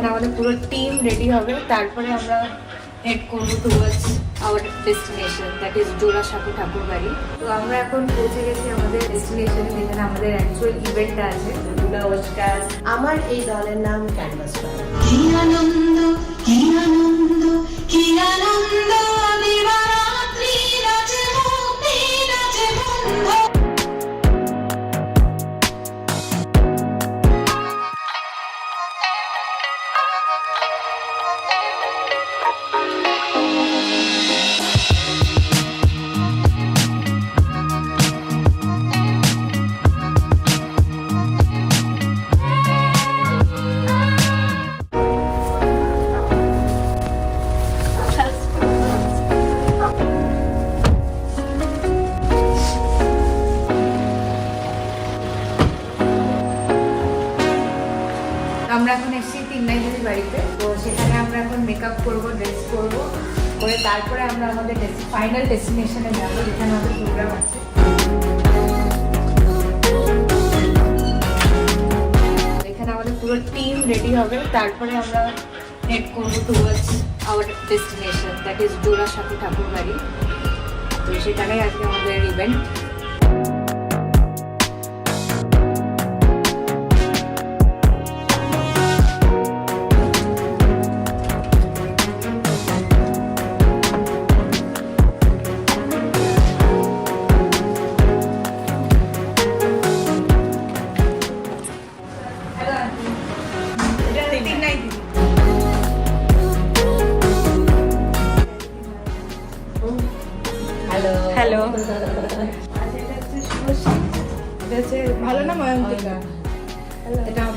এখানে আমাদের পুরো টিম রেডি হবে। তারপরে আমরা হেড করব towards our destination that is সাথে ঠাকুর বাড়ি তো আমরা এখন পৌঁছে গেছি আমাদের ডেস্টিনেশনে যেখানে আমাদের অ্যাকচুয়াল ইভেন্টটা আছে। আমার এই দলের নাম ক্যানভাস কি আনন্দ কি আনন্দ কি আনন্দ হেড করব towards our destination that is Jorasanko Thakur Bari তো সেখানেই আজকে আমাদের ইভেন্ট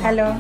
Hello.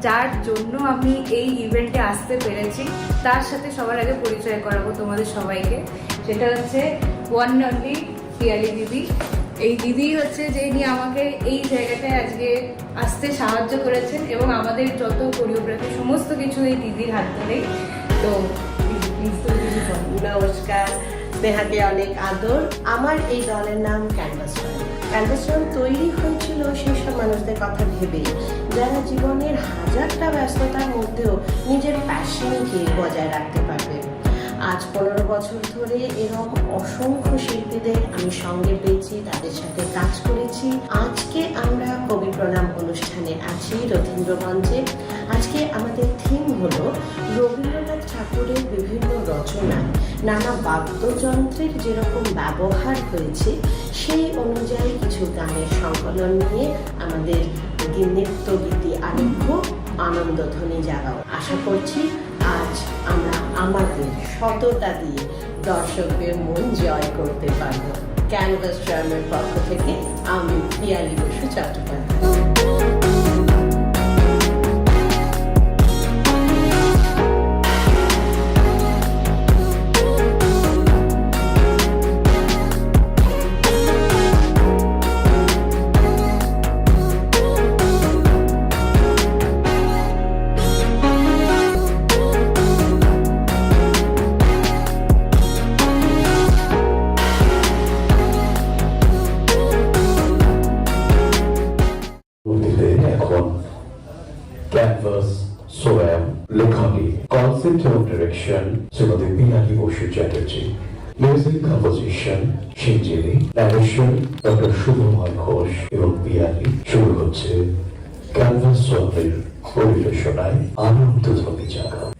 যার জন্য আমি এই ইভেন্টে আসতে পেরেছি, তার সাথে সবার আগে পরিচয় করাবো তোমাদের সবাইকে। সেটা হচ্ছে ওয়ান অনলি পিয়ালি দিদি। এই দিদি হচ্ছে যে ইনি আমাকে এই জায়গাটায় আজকে আসতে সাহায্য করেছেন এবং আমাদের যত কোরিওগ্রাফি সমস্ত কিছু এই দিদির হাত ধরেই। তো। নমস্কার। স্নেহাকে অনেক আদর। আমার এই দলের নাম ক্যানভাস রন তৈরি হয়েছিল সেই সব মানুষদের কথা ভেবেই যারা জীবনের হাজারটা ব্যস্ততার মধ্যেও নিজের প্যাশনকে বজায় রাখতে পারবে। আজ পনেরো বছর ধরে এরকম অসংখ্য শিল্পীদের আমি সঙ্গে পেয়েছি, তাদের সাথে কাজ করেছি। আজকে আমরা কবি প্রণাম অনুষ্ঠানে আছি রথীন্দ্র মঞ্চে আজকে আমাদের থিম হলো রবীন্দ্রনাথ ঠাকুরের বিভিন্ন রচনায় নানা বাদ্যযন্ত্রের যেরকম ব্যবহার হয়েছে, সেই অনুযায়ী কিছু গানের সংকলন নিয়ে আমাদের নৃত্য গীতি আরম্ভ আনন্দধ্বনি জাগাও। আশা করছি আমাদের সততা দিয়ে দর্শকদের মন জয় করতে পারব ক্যানভাস ড্রামের পক্ষ থেকে আমি Piyali Basu Chattopadhyay. Basu Chatterjee music composition Sinjini narration doctor Sukumar Ghosh এবং পিয়ালি শুরু হচ্ছে ক্যানভাস সোয়ামের পরিবেশনায় আনন্দ ধ্বনি জাগা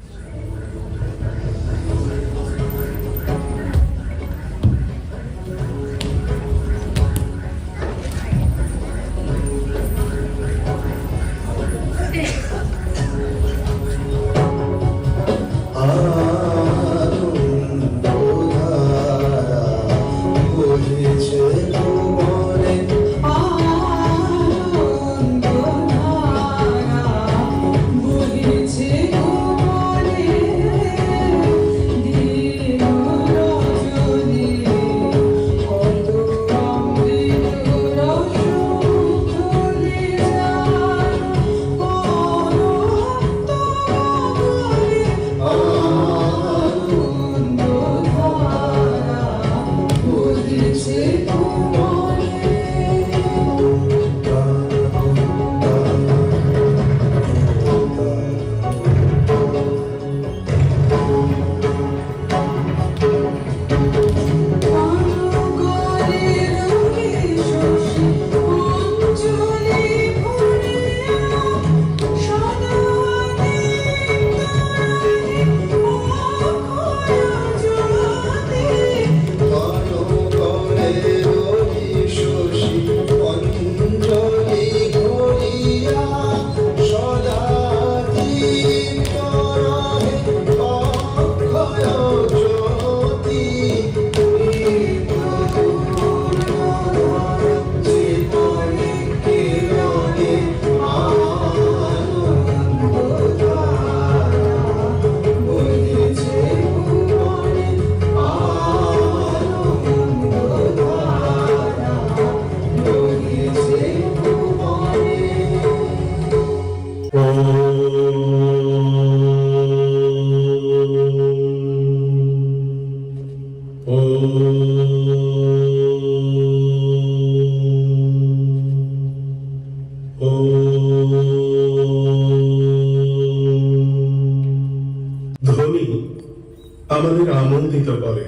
আনন্দিত করে।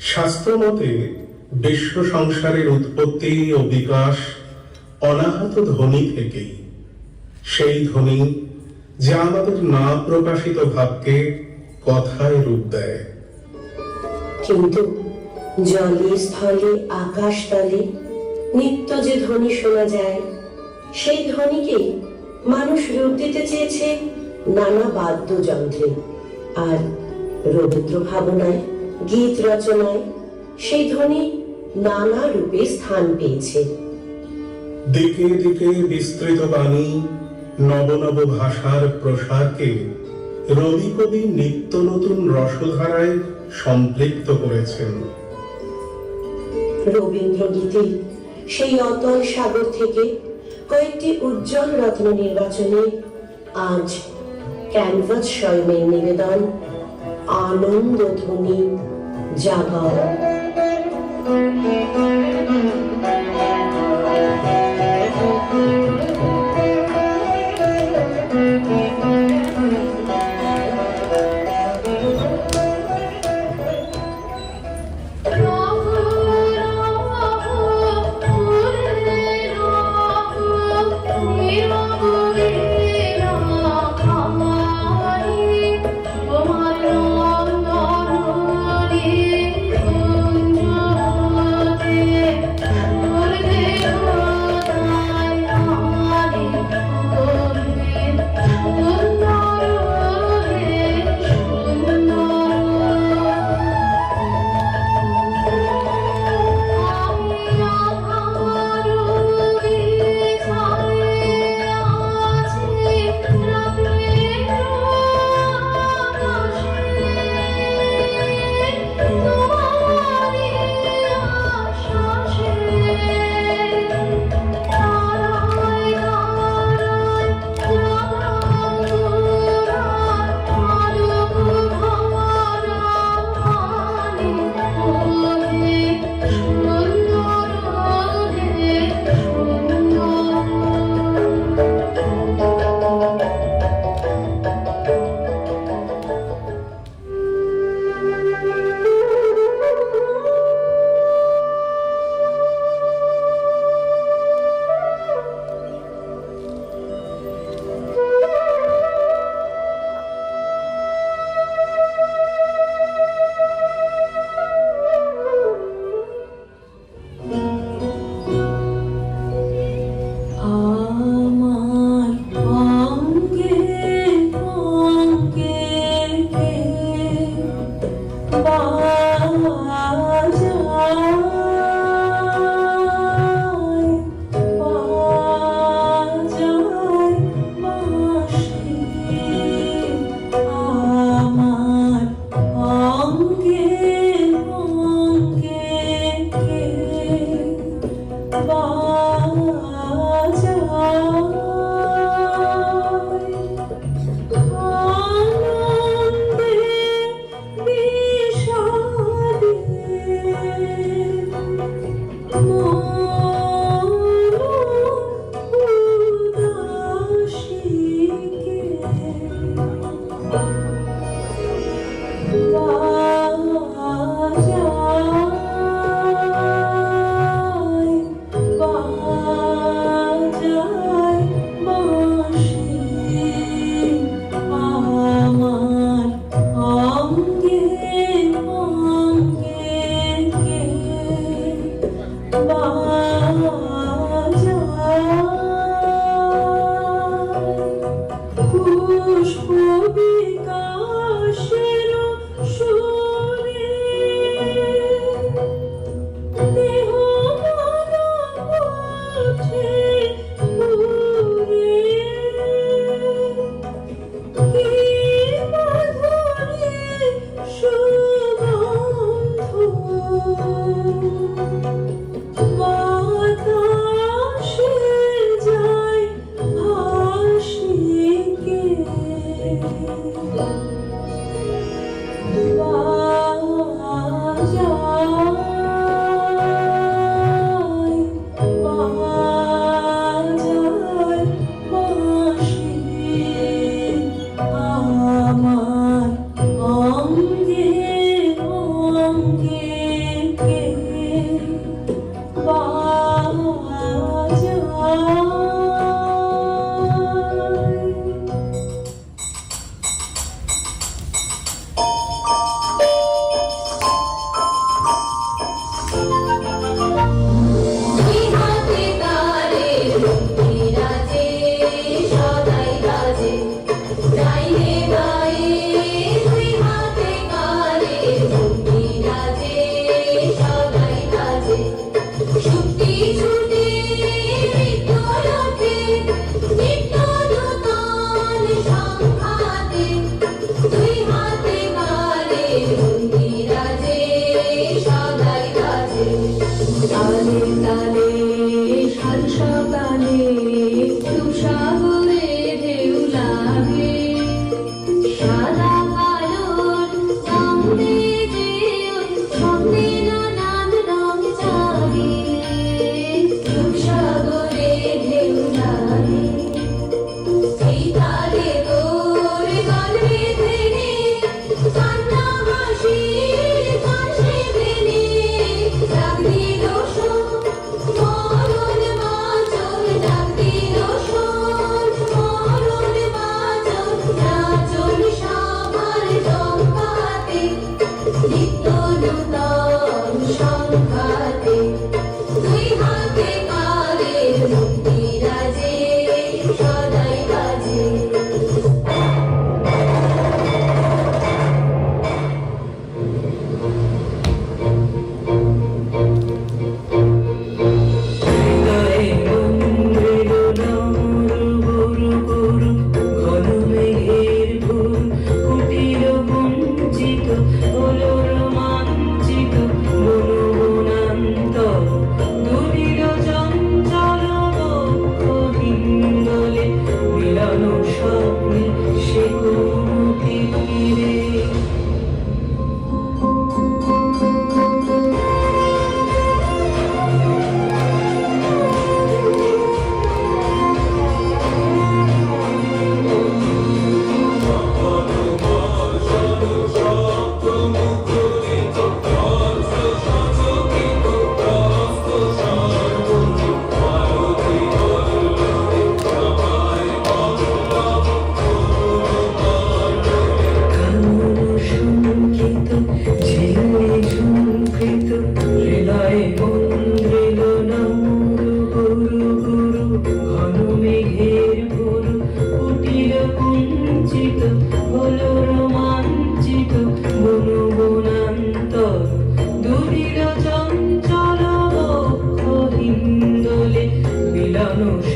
শাস্ত্র মতে, বিশ্ব সংসারের উৎপত্তি ও বিকাশ অনাহত ধ্বনি থেকেই। সেই ধ্বনি যা আমাদের না প্রকাশিত ভাবকে কথায় রূপ দেয়। কিন্তু জলে, স্থলে, আকাশ তলে নিত্য যে ধ্বনি শোনা যায়, সেই ধ্বনিকে মানুষ রূপ দিতে চেয়েছে নানা বাদ্যযন্ত্রে। আর রবীন্দ্র ভাবনায় গীত রচনায় সেই ধ্বনি নানা রূপে স্থান পেয়েছে। দিকে দিকে বিস্তৃত বাণী নব নব ভাষার প্রসারকে রবি কবি নিত্য নতুন রসধারায় সম্পৃক্ত করেছেন। রবীন্দ্র গীতে সেই অতল সাগর থেকে কয়েকটি উজ্জ্বল রত্ন নির্বাচনে আজ ক্যানভাস স্বয়মের নিবেদন। আনন্দ ধ্বনি জাগর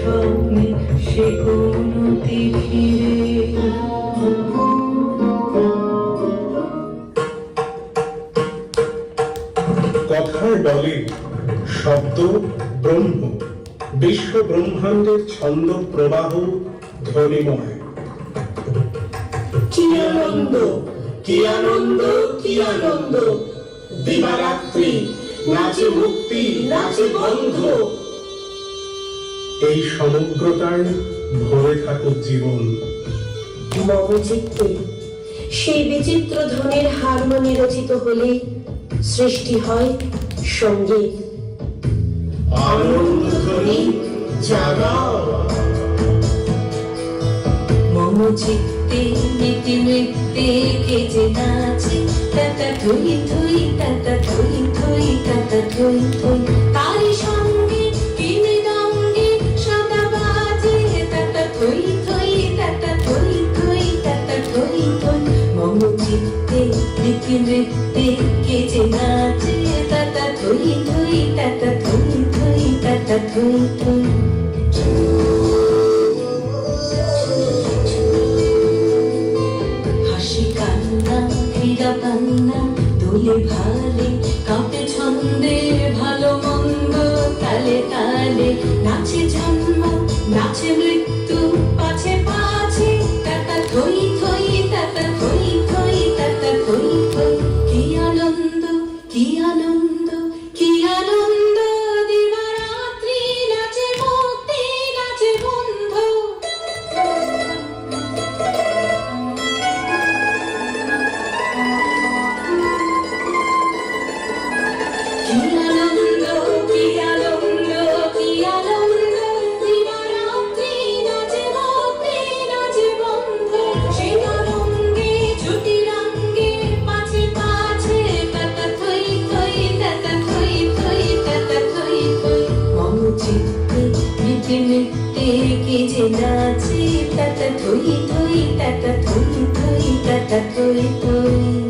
স্বপ্নে সে কোন তীরে কথায় বলে শব্দ ব্রহ্ম বিশ্ব ব্রহ্মাণ্ডের ছন্দ প্রবাহ ধ্বনিময়। কি আনন্দ কি আনন্দ কি আনন্দ? দিবারাত্রি নাচে মুক্তি নাচে বন্ধ। এই সমগ্রতায় ভরে থাকুক জীবন। মমচিত্তে সেই বিচিত্র ধ্বনির হারমোনি রচিত হলে সৃষ্টি হয় সংগীত। আনন্দ ধ্বনি জাগাও। মম চিত্তে নীতি নৃত্যে কে যে নাচে। তাতা থই থই তাতা থই থই তাতা থই থই নীতি নৃত্যে কে যে নাচে তাতা থই থই তাতা থই থই তাতা থই থই হাসি কান্না হীরা পান্না দোলে ভালে কে যে নাচে তাতা থই থই তাতা থই থই তাতা থই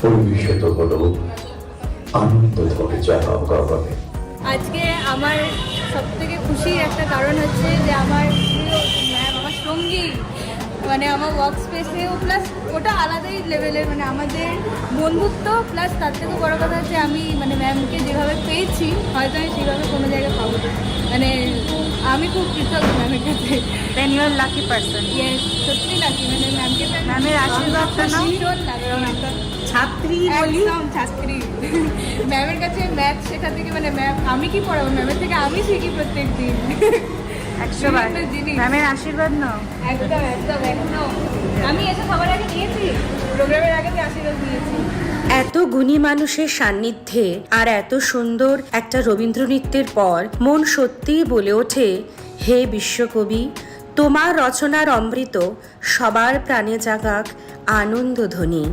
পরিবেশিত হল। আনন্দ ধরে জাগাও গাওয়াবে আজকে আমার সব থেকে খুশির একটা কারণ হচ্ছে যে আমার ম্যাম আমার সঙ্গী মানে আমার ওয়ার্ক স্পেসেও প্লাস ওটা আলাদাই লেভেলের মানে আমাদের বন্ধুত্ব প্লাস তার থেকে বড় কথা হচ্ছে আমি মানে ম্যামকে যেভাবে পেয়েছি হয়তো আমি সেভাবে কোনো জায়গায় পাবো না। মানে আমি খুব কৃতজ্ঞ ম্যামের কাছে। Then you are lucky person yes সত্যি লাকি মানে ম্যামকে ম্যামের। ভীষণ লাগে একটা ছাত্রী বলি? ছাত্রী। ম্যামের কাছে ম্যাথ শেখা থেকে মানে ম্যাম আমি কি পড়াবো? ম্যামের থেকে আমি শিখি প্রত্যেক দিন। একশো বার। ম্যামের আশীর্বাদ নাও। একদম একদম একদম আমি এসে সবার আগে নিয়েছি প্রোগ্রামের আগে আশীর্বাদ নিয়েছি। এত গুণী মানুষের সান্নিধ্যে আর এত সুন্দর একটা রবীন্দ্র নৃত্যের পর মন সত্যিই বলে ওঠে হে বিশ্বকবি তোমার রচনার অমৃত সবার প্রাণে জাগাক আনন্দধ্বনি।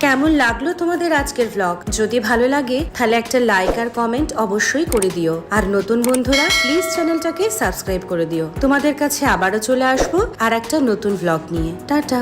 কেমন লাগল তোমাদের আজকের ব্লগ যদি ভালো লাগে, তাহলে একটা লাইক আর কমেন্ট অবশ্যই করে দিও। আর নতুন বন্ধুরা প্লিজ চ্যানেলটাকে সাবস্ক্রাইব করে দিও। তোমাদের কাছে আবারও চলে আসব আর একটা নতুন ব্লগ নিয়ে। টাটা!